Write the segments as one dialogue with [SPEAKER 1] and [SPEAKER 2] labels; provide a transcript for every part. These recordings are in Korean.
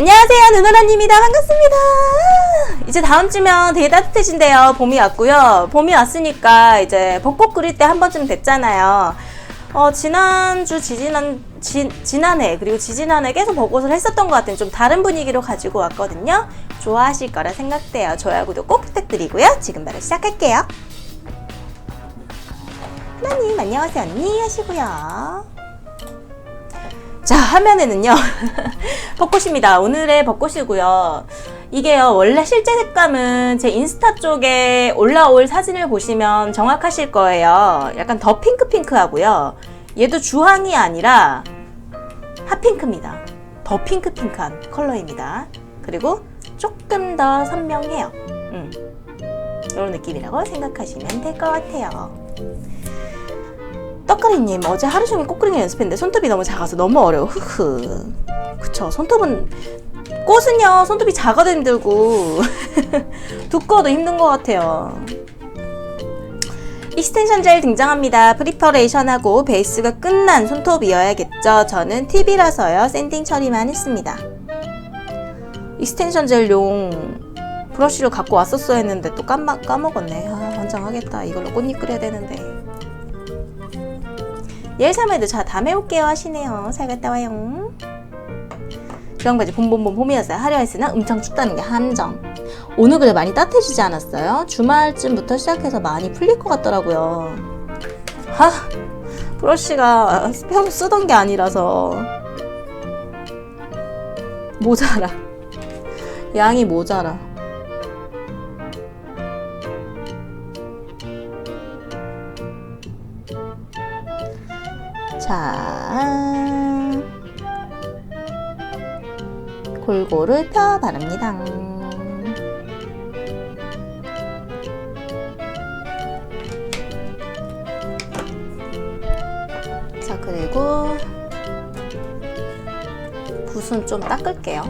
[SPEAKER 1] 안녕하세요 누나라님이다. 반갑습니다. 이제 다음 주면 되게 따뜻해진대요. 봄이 왔고요. 봄이 왔으니까 이제 벚꽃 그릴 때 한 번쯤 됐잖아요. 어 지난주 지지난 지, 지난해 그리고 지지난해 계속 벚꽃을 했었던 것 같은 좀 다른 분위기로 가지고 왔거든요. 좋아하실 거라 생각돼요. 좋아요 구독 꼭 부탁드리고요. 지금 바로 시작할게요. 하나님 안녕하세요. 언니 하시고요 자, 화면에는요. 벚꽃입니다. 오늘의 벚꽃이고요. 이게요, 원래 실제 색감은 제 인스타 쪽에 올라올 사진을 보시면 정확하실 거예요. 약간 더 핑크핑크하고요. 얘도 주황이 아니라 핫핑크입니다. 더 핑크핑크한 컬러입니다. 그리고 조금 더 선명해요. 음. 이런 느낌이라고 생각하시면 될 것 같아요. 떡가리님 어제 하루 종일 꽃그림을 연습했는데 손톱이 너무 작아서 너무 어려워. 흐흐. 그쵸. 손톱은 꽃은요 손톱이 작아도 힘들고. 두꺼워도 힘든 것 같아요. 익스텐션 젤 등장합니다. 프리퍼레이션하고 베이스가 끝난 손톱이어야겠죠. 저는 팁이라서요. 샌딩 처리만 했습니다. 익스텐션 젤용 브러쉬를 갖고 왔었어야 했는데 또 까마, 까먹었네. 아 환장하겠다. 이걸로 꽃잎 그려야 되는데 열삼에도 자 다음에 올게요 하시네요. 잘 갔다 와요. 주황바지 봄봄봄 봄이었어요. 화려했으나 엄청 춥다는 게 함정. 오늘 그래 많이 따뜻해지지 않았어요? 주말쯤부터 시작해서 많이 풀릴 것 같더라고요. 하 브러쉬가 평소 쓰던 게 아니라서 모자라. 양이 모자라. 자, 골고루 펴 바릅니다. 자, 그리고 붓은 좀 닦을게요.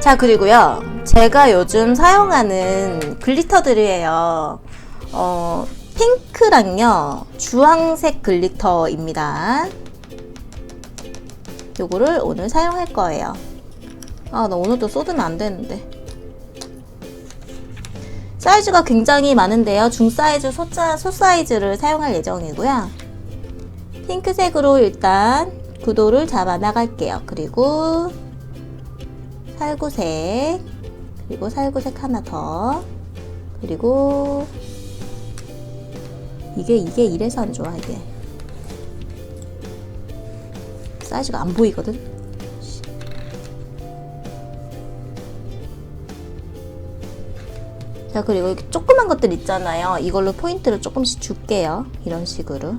[SPEAKER 1] 자, 그리고요. 제가 요즘 사용하는 글리터들이에요. 어, 핑크랑요, 주황색 글리터입니다. 요거를 오늘 사용할 거예요. 아, 나 오늘도 쏟으면 안 되는데. 사이즈가 굉장히 많은데요. 중사이즈, 소자, 소사이즈를 사용할 예정이고요. 핑크색으로 일단 구도를 잡아 나갈게요. 그리고 살구색 그리고 살구색 하나 더. 그리고 이게 이게 이래서 안 좋아 이게. 사이즈가 안 보이거든? 자 그리고 이렇게 조그만 것들 있잖아요. 이걸로 포인트를 조금씩 줄게요. 이런 식으로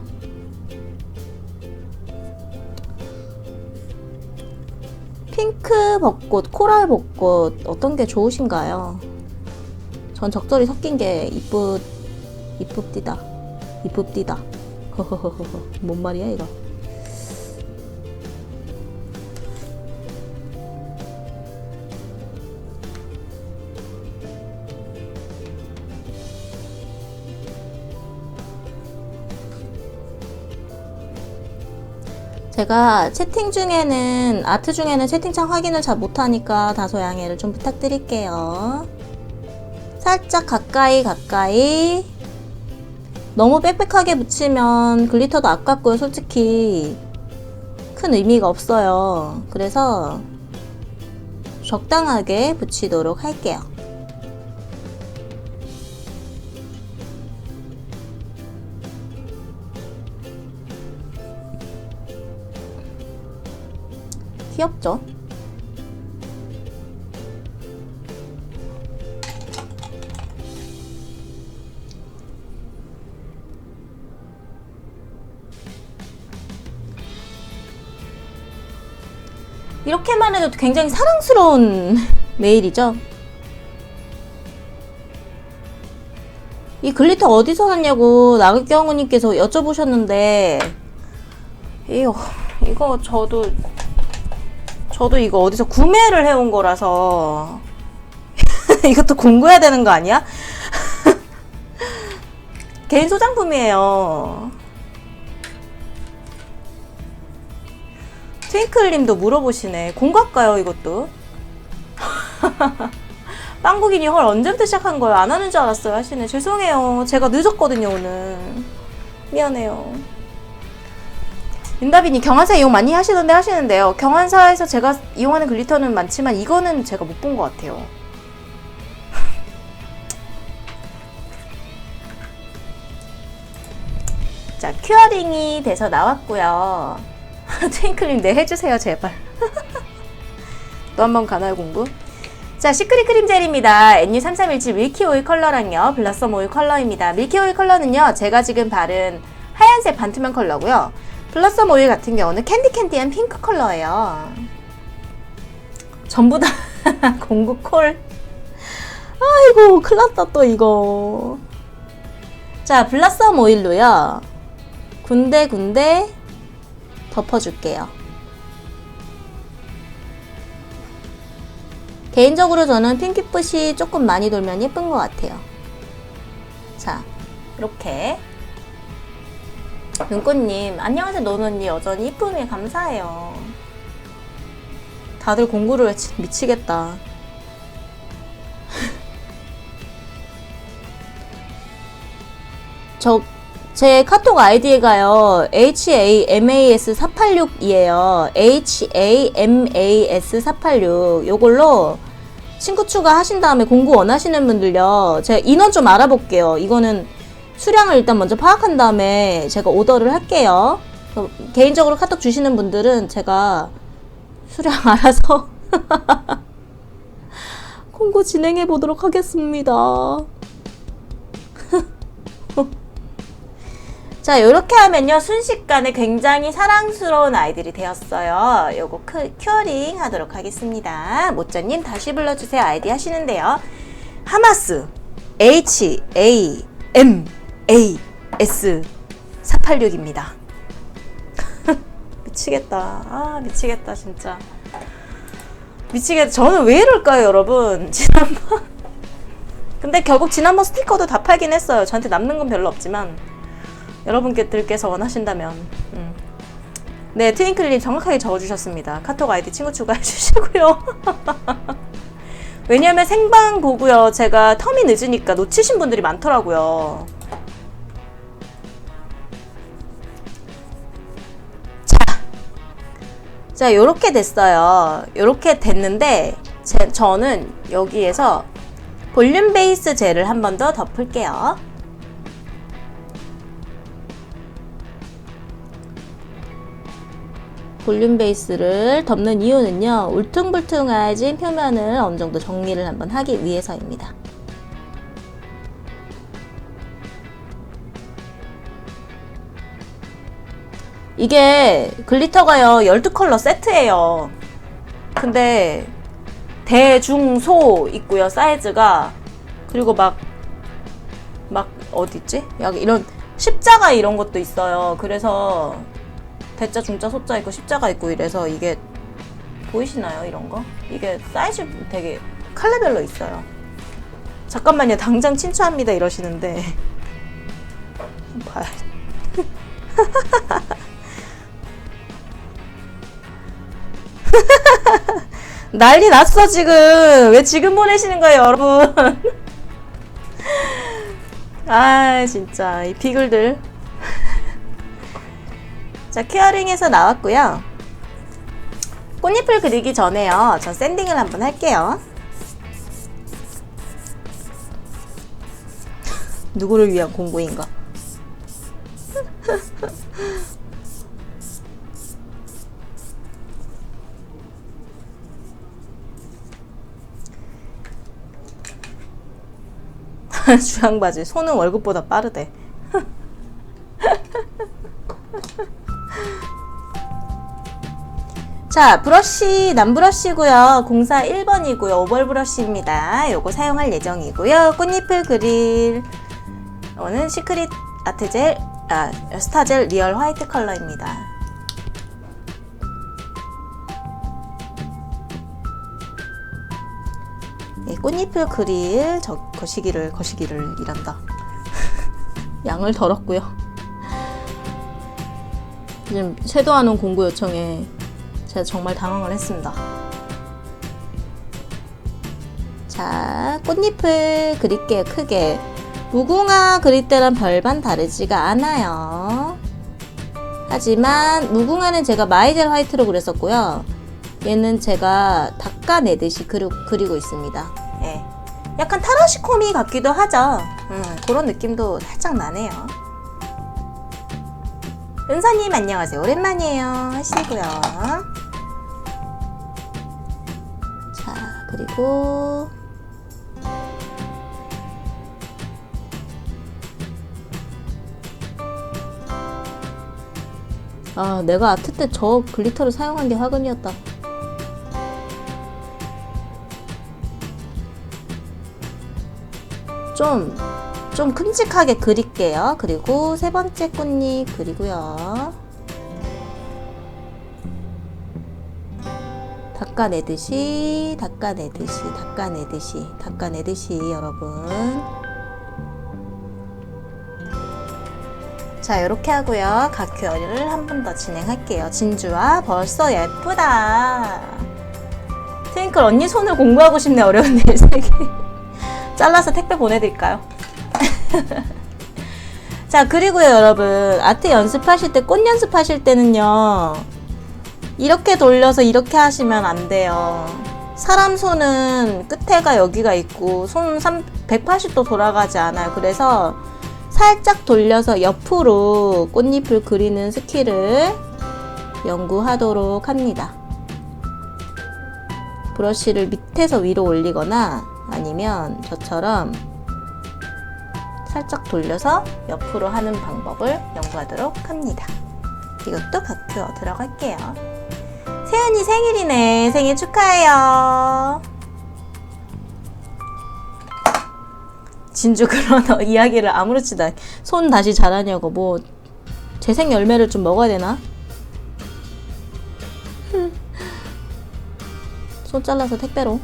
[SPEAKER 1] 핑크 벚꽃, 코랄 벚꽃 어떤 게 좋으신가요? 전 적절히 섞인 게 이쁘 이쁩디다. 이쁩디다. 허허허허. 뭔 말이야 이거? 제가 채팅 중에는 아트 중에는 채팅창 확인을 잘 못하니까 다소 양해를 좀 부탁드릴게요. 살짝 가까이 가까이 너무 빽빽하게 붙이면 글리터도 아깝고요. 솔직히 큰 의미가 없어요. 그래서 적당하게 붙이도록 할게요. 귀엽죠? 이렇게만 해도 굉장히 사랑스러운 메일이죠. 이 글리터 어디서 샀냐고 나극경우님께서 여쭤보셨는데 이거, 이거 저도 저도 이거 어디서 구매를 해온 거라서 이것도 공부해야 되는 거 아니야? 개인 소장품이에요. 트윙클님도 물어보시네. 공과가요 이것도. 빵국이니 헐 언제부터 시작한 거예요? 안 하는 줄 알았어요 하시네. 죄송해요. 제가 늦었거든요 오늘. 미안해요. 윤다빈이 경환사 이용 많이 하시던데 하시는데요. 경환사에서 제가 이용하는 글리터는 많지만 이거는 제가 못 본 것 같아요. 자, 큐어링이 돼서 나왔고요. 트윙클님 네 해주세요 제발. 또 한 번 가나요 공부? 자, 시크릿 크림 젤입니다. NU3317 밀키 오일 컬러랑요. 블라썸 오일 컬러입니다. 밀키 오일 컬러는요. 제가 지금 바른 하얀색 반투명 컬러고요. 블라썸 오일 같은 경우는 캔디 캔디한 핑크 컬러예요. 전부 다 공구 콜. 아이고, 큰일 났다 또 이거. 자, 블라썸 오일로요. 군데군데 덮어줄게요. 개인적으로 저는 핑크빛이 조금 많이 돌면 예쁜 것 같아요. 자, 이렇게. 눈꽃님, 안녕하세요, 노노님. 여전히 이쁨에 감사해요. 다들 공구를 치- 미치겠다. 저, 제 카톡 아이디가요, HAMAS486이에요. HAMAS486. 요걸로 친구 추가하신 다음에 공구 원하시는 분들요, 제가 인원 좀 알아볼게요. 이거는 수량을 일단 먼저 파악한 다음에 제가 오더를 할게요. 개인적으로 카톡 주시는 분들은 제가 수량 알아서 공고 진행해 보도록 하겠습니다. 자, 이렇게 하면요. 순식간에 굉장히 사랑스러운 아이들이 되었어요. 요거 크, 큐어링 하도록 하겠습니다. 모짜님 다시 불러주세요. 아이디 하시는데요. 하마스 H A M A S 486입니다. 미치겠다. 아, 미치겠다, 진짜. 미치겠다. 저는 왜 이럴까요, 여러분? 지난번. 근데 결국 지난번 스티커도 다 팔긴 했어요. 저한테 남는 건 별로 없지만. 여러분께서 원하신다면. 음. 네, 트윙클님 정확하게 적어주셨습니다. 카톡 아이디 친구 추가해 주시고요. 왜냐면 생방 보고요. 제가 텀이 늦으니까 놓치신 분들이 많더라고요. 자, 요렇게 됐어요. 요렇게 됐는데, 제, 저는 여기에서 볼륨 베이스 젤을 한 번 더 덮을게요. 볼륨 베이스를 덮는 이유는요, 울퉁불퉁해진 표면을 어느 정도 정리를 한번 하기 위해서입니다. 이게 글리터가요, 12컬러 세트예요. 근데 대 중 소 있고요, 사이즈가. 그리고 막, 막, 어디있지? 약 이런 십자가 이런 것도 있어요. 그래서 대자, 중자, 소자 있고 십자가 있고 이래서 이게 보이시나요? 이런 거? 이게 사이즈 되게 컬러별로 있어요. 잠깐만요. 당장 친추합니다. 이러시는데. 봐요. 난리 났어, 지금. 왜 지금 보내시는 거예요, 여러분? 아, 진짜. 이 비글들. 자, 큐어링에서 나왔고요. 꽃잎을 그리기 전에요. 전 샌딩을 한번 할게요. 누구를 위한 공부인가? 주황바지 손은 월급보다 빠르대. 자, 브러쉬, 남브러쉬고요. 공사 1번이고요. 오벌 브러쉬입니다. 요거 사용할 예정이고요. 꽃잎을 그릴 이거는 시크릿 아트젤, 아, 스타젤 리얼 화이트 컬러입니다. 꽃잎을 그릴 저 거시기를 거시기를 이란다. 양을 덜었고요. 지금 섀도우하는 공구 요청에 제가 정말 당황을 했습니다. 자, 꽃잎을 그릴게요, 크게. 무궁화 그릴 때랑 별반 다르지가 않아요. 하지만 무궁화는 제가 마이젤 화이트로 그렸었고요. 얘는 제가 닦아내듯이 그리, 그리고 있습니다. 예. 약간 타라시코미 같기도 하죠. 음, 그런 느낌도 살짝 나네요. 은서님 안녕하세요. 오랜만이에요. 하시고요. 자, 그리고 아, 내가 아트 때 저 글리터를 사용한 게 화근이었다. 좀, 좀 큼직하게 그릴게요. 그리고 세 번째 꽃잎 그리고요. 닦아내듯이, 닦아내듯이, 닦아내듯이, 닦아내듯이, 여러분. 자, 이렇게 하고요. 가큐어를 한 번 더 진행할게요. 진주와 벌써 예쁘다. 트윙클 언니 손을 공부하고 싶네. 어려운 일세 개. 잘라서 택배 보내드릴까요? 자, 그리고요, 여러분. 아트 연습하실 때, 꽃 연습하실 때는요. 이렇게 돌려서 이렇게 하시면 안 돼요. 사람 손은 끝에가 여기가 있고, 손 180도 돌아가지 않아요. 그래서 살짝 돌려서 옆으로 꽃잎을 그리는 스킬을 연구하도록 합니다. 브러쉬를 밑에서 위로 올리거나 아니면 저처럼 살짝 돌려서 옆으로 하는 방법을 연구하도록 합니다. 이것도 각큐어 들어갈게요. 세연이 생일이네. 생일 축하해요. 진주 그러너 이야기를 아무렇지도 않게 손 다시 자라냐고 뭐 재생 열매를 좀 먹어야 되나? 손 잘라서 택배로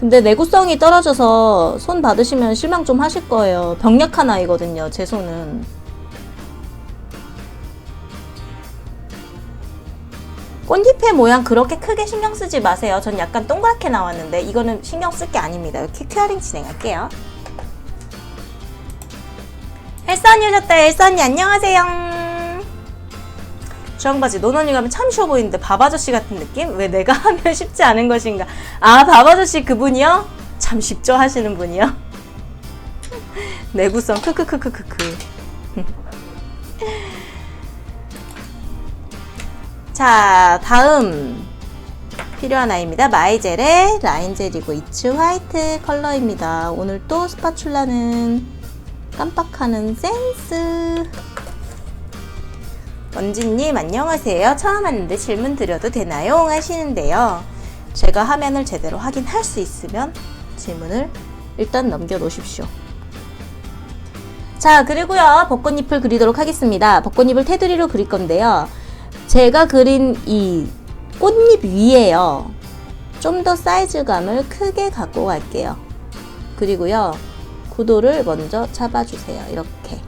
[SPEAKER 1] 근데 내구성이 떨어져서 손 받으시면 실망 좀 하실 거예요 병약한 아이거든요 제 손은 꽃잎의 모양 그렇게 크게 신경 쓰지 마세요. 전 약간 동그랗게 나왔는데 이거는 신경 쓸 게 아닙니다. 이렇게 큐어링 진행할게요. 헬선이 오셨다. 헬선이 안녕하세요. 주황바지 노노니 가면 참 쉬워 보이는데 밥 아저씨 같은 느낌? 왜 내가 하면 쉽지 않은 것인가? 아 밥 아저씨 그분이요? 참 쉽죠 하시는 분이요? 내구성 크크크크크크 자, 다음 필요한 아이입니다. 마이젤의 라인젤이고 이츠 화이트 컬러입니다. 오늘 또 스파츌라는 깜빡하는 센스. 원진님 안녕하세요. 처음 왔는데 질문 드려도 되나요? 하시는데요. 제가 화면을 제대로 확인할 수 있으면 질문을 일단 넘겨 놓으십시오. 자, 그리고요. 벚꽃잎을 그리도록 하겠습니다. 벚꽃잎을 테두리로 그릴 건데요. 제가 그린 이 꽃잎 위에요. 좀 더 사이즈감을 크게 갖고 갈게요. 그리고요. 구도를 먼저 잡아주세요. 이렇게.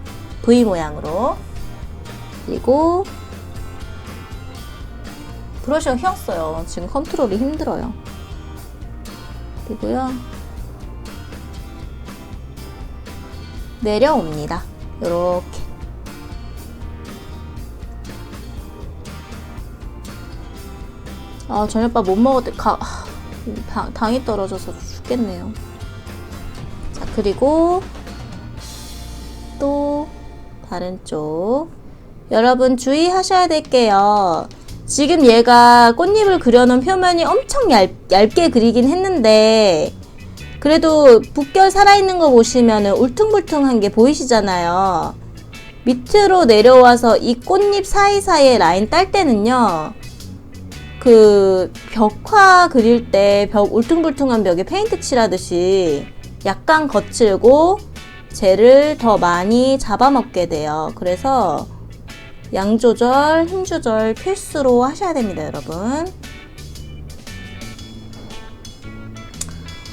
[SPEAKER 1] V 모양으로. 그리고 브러쉬가 휘었어요. 지금 컨트롤이 힘들어요. 그리고요. 내려옵니다. 이렇게. 아 저녁밥 못 먹었대 가, 당, 당이 떨어져서 죽겠네요 자 그리고 또 다른 쪽 여러분 주의하셔야 될게요 지금 얘가 꽃잎을 그려놓은 표면이 엄청 얇, 얇게 그리긴 했는데 그래도 붓결 살아있는 거 보시면 울퉁불퉁한 게 보이시잖아요 밑으로 내려와서 이 꽃잎 사이사이에 라인 딸 때는요 그 벽화 그릴 때 벽 울퉁불퉁한 벽에 페인트 칠하듯이 약간 거칠고 젤을 더 많이 잡아먹게 돼요. 그래서 양 조절, 힘 조절 필수로 하셔야 됩니다, 여러분.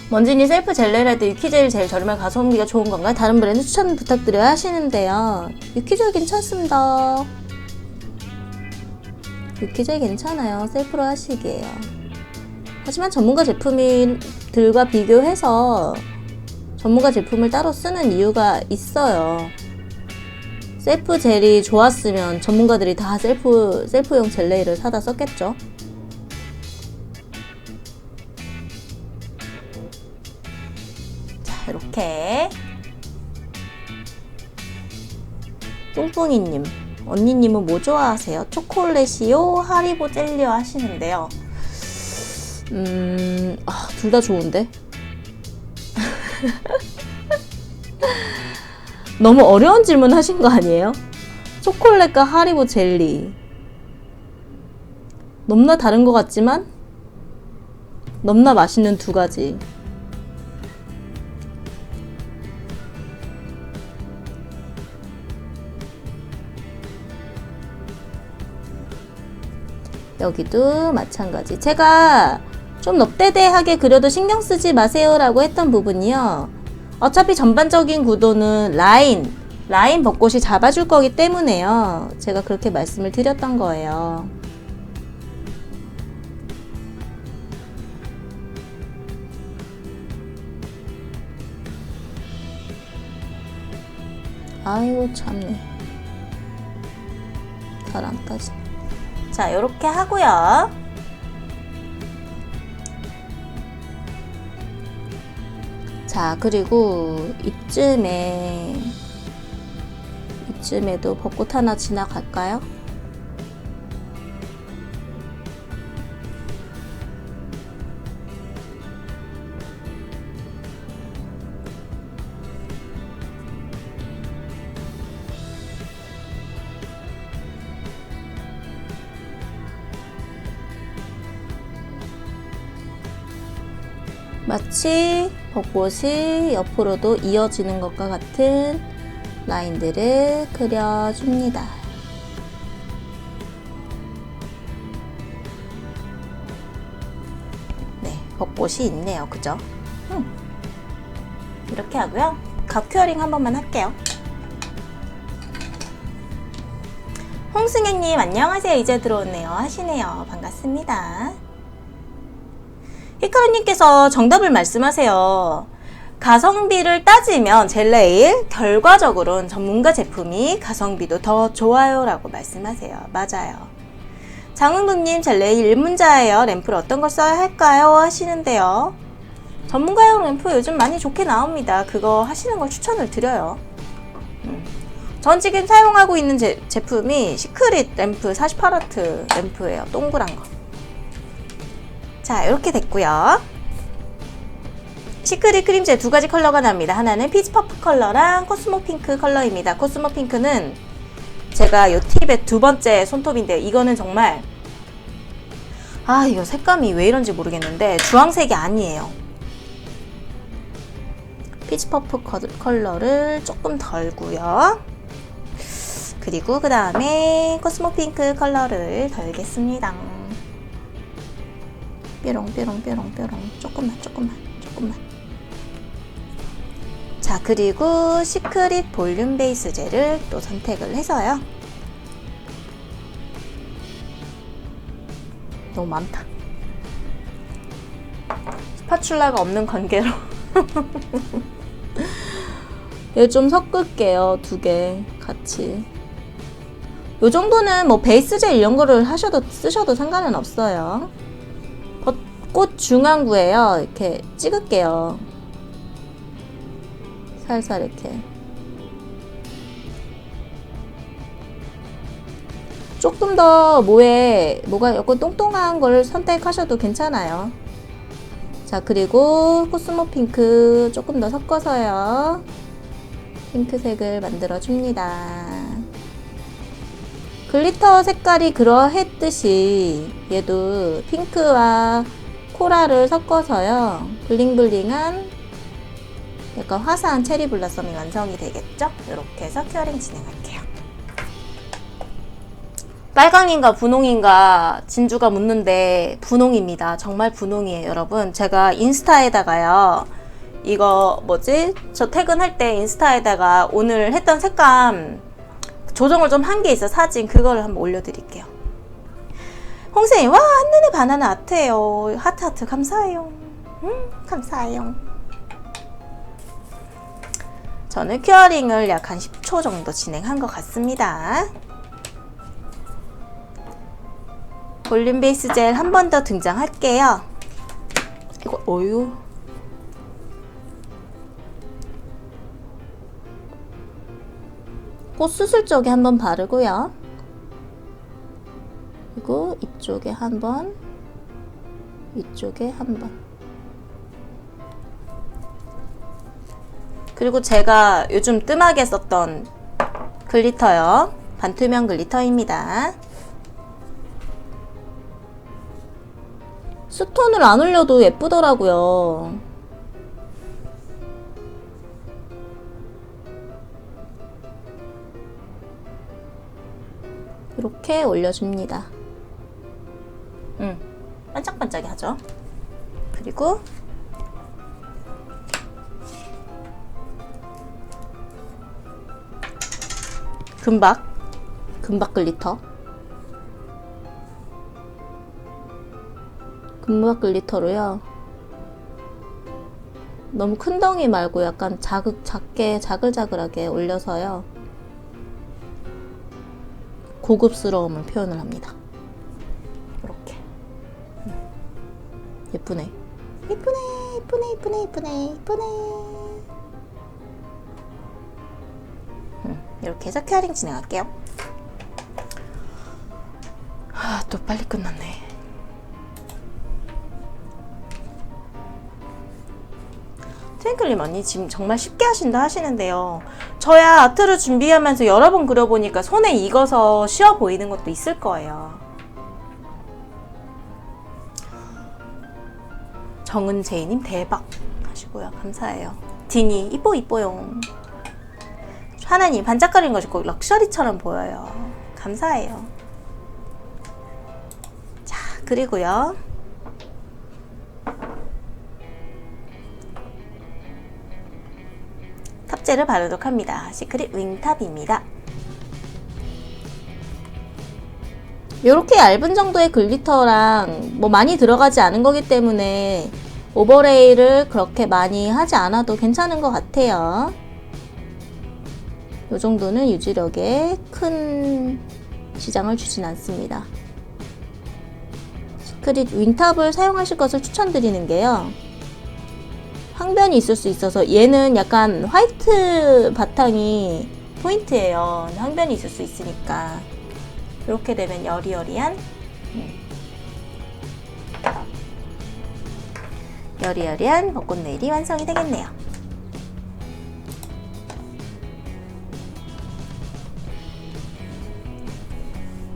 [SPEAKER 1] 먼지니 셀프 젤레라도 유키젤이 제일 저렴한 가성비가 좋은 건가요? 다른 브랜드 추천 부탁드려요 하시는데요. 유키젤 괜찮습니다. 유키젤 괜찮아요. 셀프로 하시기에요. 하지만 전문가 제품들과 비교해서 전문가 제품을 따로 쓰는 이유가 있어요. 셀프 젤이 좋았으면 전문가들이 다 셀프, 셀프용 젤레이를 사다 썼겠죠. 자, 이렇게. 뿡뿡이님, 언니님은 뭐 좋아하세요? 초콜릿이요? 하리보 젤리요? 하시는데요. 음, 아, 둘 다 좋은데? 너무 어려운 질문 하신 거 아니에요? 초콜릿과 하리보 젤리. 넘나 다른 것 같지만, 넘나 맛있는 두 가지. 여기도 마찬가지. 제가 좀 넙대대하게 그려도 신경 쓰지 마세요라고 했던 부분이요. 어차피 전반적인 구도는 라인, 라인 벚꽃이 잡아줄 거기 때문에요. 제가 그렇게 말씀을 드렸던 거예요. 아이고 참네. 잘 안 따지. 자, 이렇게 하고요. 자, 그리고 이쯤에 이쯤에도 벚꽃 하나 지나갈까요? 마치 벚꽃이 옆으로도 이어지는 것과 같은 라인들을 그려줍니다. 네, 벚꽃이 있네요. 그죠? 음. 이렇게 하고요. 각 큐어링 한 번만 할게요. 홍승현님 안녕하세요. 이제 들어오네요. 하시네요. 반갑습니다. 히카루님께서 정답을 말씀하세요. 가성비를 따지면 젤레일 결과적으로는 전문가 제품이 가성비도 더 좋아요라고 말씀하세요. 맞아요. 장흥동님 젤레일 1문자예요. 램프를 어떤 걸 써야 할까요? 하시는데요. 전문가용 램프 요즘 많이 좋게 나옵니다. 그거 하시는 걸 추천을 드려요. 음. 전 지금 사용하고 있는 제, 제품이 시크릿 램프 48와트 램프예요. 동그란 거. 자, 이렇게 됐고요. 시크릿 크림제 두 가지 컬러가 납니다. 하나는 피치 퍼프 컬러랑 코스모 핑크 컬러입니다. 코스모 핑크는 제가 요 팁의 두 번째 손톱인데 이거는 정말 아 이거 색감이 왜 이런지 모르겠는데 주황색이 아니에요. 피치 퍼프 컬러를 조금 덜고요. 그리고 그 다음에 코스모 핑크 컬러를 덜겠습니다. 뾰롱 뾰롱 뾰롱 뾰롱. 조금만 조금만 조금만. 자 그리고 시크릿 볼륨 베이스 젤을 또 선택을 해서요. 너무 많다. 스파츌라가 없는 관계로. 얘 좀 섞을게요 두 개 같이. 요 정도는 뭐 베이스 젤 이런 거를 하셔도 쓰셔도 상관은 없어요 꽃 중앙부에요. 이렇게 찍을게요. 살살 이렇게. 조금 더 모에 뭐가 약간 똥똥한 걸 선택하셔도 괜찮아요. 자, 그리고 코스모 핑크 조금 더 섞어서요. 핑크색을 만들어 줍니다. 글리터 색깔이 그러했듯이 얘도 핑크와 코라를 섞어서요. 블링블링한 약간 화사한 체리 블라썸이 완성이 되겠죠? 이렇게 해서 큐어링 진행할게요. 빨강인가 분홍인가 진주가 묻는데 분홍입니다. 정말 분홍이에요, 여러분. 제가 인스타에다가요. 이거 뭐지? 저 퇴근할 때 인스타에다가 오늘 했던 색감 조정을 좀 한 게 있어 사진 그거를 한번 올려드릴게요. 홍생님 와 한눈에 바나나 아트예요. 하트 하트 감사해요. 음 감사해요. 저는 큐어링을 약 한 10초 정도 진행한 것 같습니다. 볼륨 베이스 젤 한 번 더 등장할게요. 이거 어유. 꽃 수술 쪽에 한 번 바르고요. 그리고 이쪽에 한 번, 이쪽에 한 번. 그리고 제가 요즘 뜸하게 썼던 글리터요. 반투명 글리터입니다. 스톤을 안 올려도 예쁘더라고요. 이렇게 올려줍니다. 음, 반짝반짝이 하죠. 그리고 금박, 금박 글리터. 금박 글리터로요. 너무 큰 덩이 말고 약간 자극, 작게, 자글자글하게 올려서요. 고급스러움을 표현을 합니다. 예쁘네. 예쁘네, 예쁘네, 예쁘네, 예쁘네, 예쁘네. 음, 이렇게 해서 케어링 진행할게요. 아, 또 빨리 끝났네. 트윙클님 언니 지금 정말 쉽게 하신다 하시는데요. 저야 아트를 준비하면서 여러 번 그려보니까 손에 익어서 쉬워 보이는 것도 있을 거예요. 정은재희님 대박 하시고요. 감사해요. 디니 이뻐 이뻐요. 하나님 반짝거리는 것이 꼭 럭셔리처럼 보여요. 감사해요. 자 그리고요. 탑재를 바르도록 합니다. 시크릿 윙탑입니다. 이렇게 얇은 정도의 글리터랑 뭐 많이 들어가지 않은 거기 때문에 오버레이를 그렇게 많이 하지 않아도 괜찮은 것 같아요. 이 정도는 유지력에 큰 지장을 주진 않습니다. 시크릿 윙탑을 사용하실 것을 추천드리는 게요. 항변이 있을 수 있어서 얘는 약간 화이트 바탕이 포인트예요. 항변이 있을 수 있으니까 이렇게 되면 여리여리한 음. 여리여리한 벚꽃 네일이 완성이 되겠네요.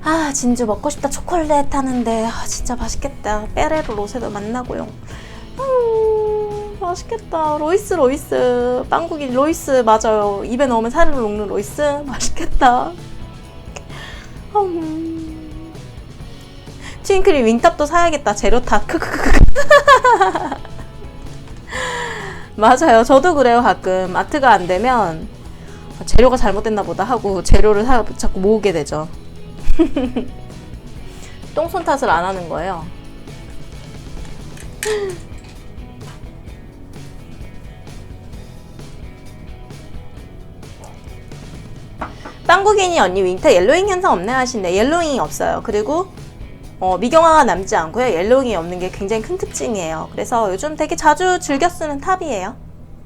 [SPEAKER 1] 아 진주 먹고 싶다 초콜릿 하는데 아 진짜 맛있겠다 빼레로 로세도 만나고요. 음, 맛있겠다. 로이스, 로이스. 빵국이 로이스, 맞아요. 입에 넣으면 살을 녹는 로이스. 맛있겠다. 음. 트윙클이 윙탑도 사야겠다. 제로탑. 크크크크. 맞아요. 저도 그래요, 가끔. 아트가 안 되면 재료가 잘못됐나 보다 하고 재료를 사, 자꾸 모으게 되죠. 똥손 탓을 안 하는 거예요. 빵국인이 언니 윙터 옐로잉 현상 없네 하신데 옐로잉이 없어요. 그리고 어, 미경화가 남지 않고요. 옐로잉이 없는 게 굉장히 큰 특징이에요. 그래서 요즘 되게 자주 즐겨 쓰는 탑이에요.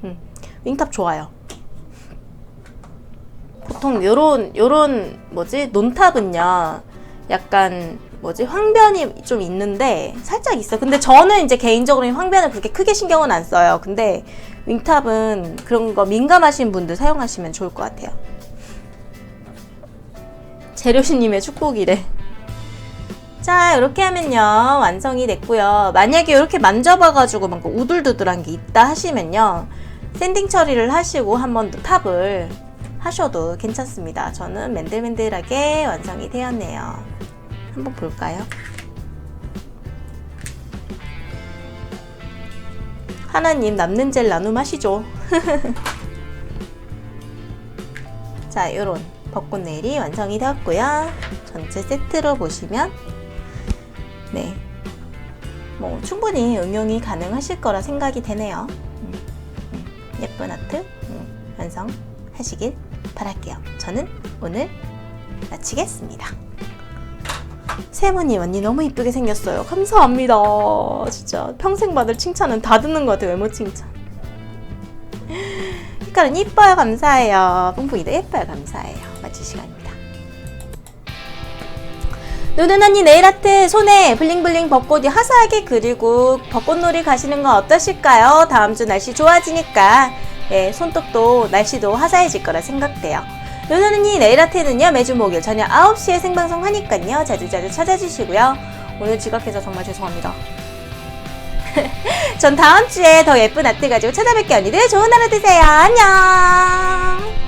[SPEAKER 1] 음, 윙탑 좋아요. 보통 요런 요런 뭐지 논탑은요. 약간 뭐지 황변이 좀 있는데 살짝 있어. 근데 저는 이제 개인적으로 황변을 그렇게 크게 신경은 안 써요. 근데 윙탑은 그런 거 민감하신 분들 사용하시면 좋을 것 같아요. 재료신님의 축복이래. 자, 이렇게 하면요. 완성이 됐고요. 만약에 이렇게 만져봐가지고 막 우둘두둘한 게 있다 하시면요. 샌딩 처리를 하시고 한 번 더 탑을 하셔도 괜찮습니다. 저는 맨들맨들하게 완성이 되었네요. 한번 볼까요? 하나님 남는 젤 나눔 하시죠. 자, 요런 벚꽃 네일이 완성이 되었고요. 전체 세트로 보시면 네. 뭐 충분히 응용이 가능하실 거라 생각이 되네요. 예쁜 아트 음, 완성하시길 바랄게요. 저는 오늘 마치겠습니다. 세모님 언니 너무 이쁘게 생겼어요. 감사합니다. 진짜 평생 받을 칭찬은 다 듣는 것 같아요. 외모 칭찬. 색깔은 이뻐요. 감사해요. 뿡뿡이도 예뻐요. 감사해요. 마칠 시간입니다. 누는 언니 네일 아트 손에 블링블링 벚꽃이 화사하게 그리고 벚꽃놀이 가시는 건 어떠실까요? 다음 주 날씨 좋아지니까 예, 손톱도 날씨도 화사해질 거라 생각돼요. 누는 언니 네일 아트는요 매주 목요일 저녁 9시에 생방송 하니까요 자주자주 찾아주시고요. 오늘 지각해서 정말 죄송합니다. 전 다음 주에 더 예쁜 아트 가지고 찾아뵐게요 언니들 좋은 하루 되세요 안녕